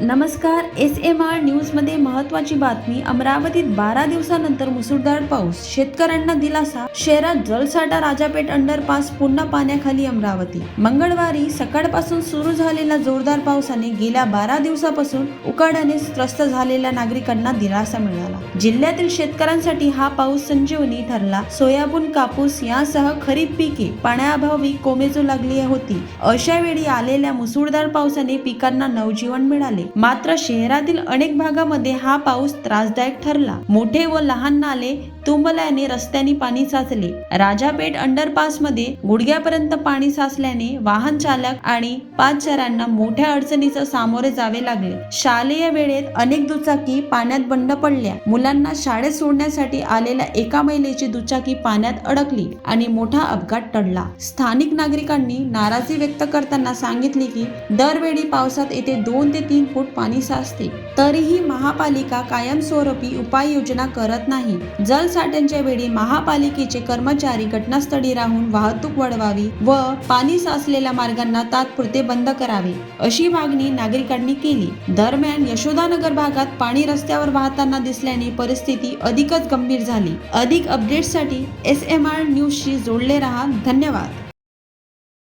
नमस्कार S M R न्यूजमध्ये महत्वाची बातमी. अमरावतीत बारा दिवसानंतर मुसळधार पाऊस. शेतकऱ्यांना दिलासा. शहरात जलसाठा राजापेठ अंडरपास पुन्हा पाण्याखाली अमरावती. मंगळवारी सकाळपासून सुरू झालेल्या जोरदार पावसाने गेल्या बारा दिवसापासून उकाड्याने त्रस्त झालेल्या नागरिकांना दिलासा मिळाला. जिल्ह्यातील शेतकऱ्यांसाठी हा पाऊस संजीवनी ठरला. सोयाबीन कापूस यासह खरीप पिके पाण्याअभावी कोमेजू लागली होती. अशा वेळी आलेल्या मुसळधार पावसाने पिकांना नवजीवन मिळाले. मात्र शहरातील अनेक भागामध्ये हा पाऊस त्रासदायक ठरला. मोठे व लहान नाले तुंबल्याने रस्त्याने पाणी साचले. राजापेठ अंडरपासमध्ये गुडघ्यापर्यंत पाणी साचल्याने वाहन चालक आणि पादचाऱ्यांना मोठ्या अडचणीचं सामोरे जावे लागले. शालेय वेळेत अनेक दुचाकी पाण्यात बंड पडल्या. मुलांना शाळेत सोडण्यासाठी आलेल्या एका महिलेची दुचाकी पाण्यात अडकली आणि मोठा अपघात टळला. स्थानिक नागरिकांनी नाराजी व्यक्त करताना सांगितले की दरवेळी पावसात येथे दोन ते तीन फूट पाणी साचते. तरीही महापालिका कायमस्वरूपी उपाययोजना करत नाही. जलसाठ्यांच्या वेळी महापालिकेचे कर्मचारी घटनास्थळी राहून वाहतूक वळवावी व पाणी साचलेल्या मार्गांना तात्पुरते बंद करावे अशी मागणी नागरिकांनी केली. दरम्यान यशोदानगर भागात पाणी रस्त्यावर वाहताना दिसल्याने परिस्थिती अधिकच गंभीर झाली. अधिक अपडेट्ससाठी एस एम आर न्यूजशी जोडले रहा. धन्यवाद.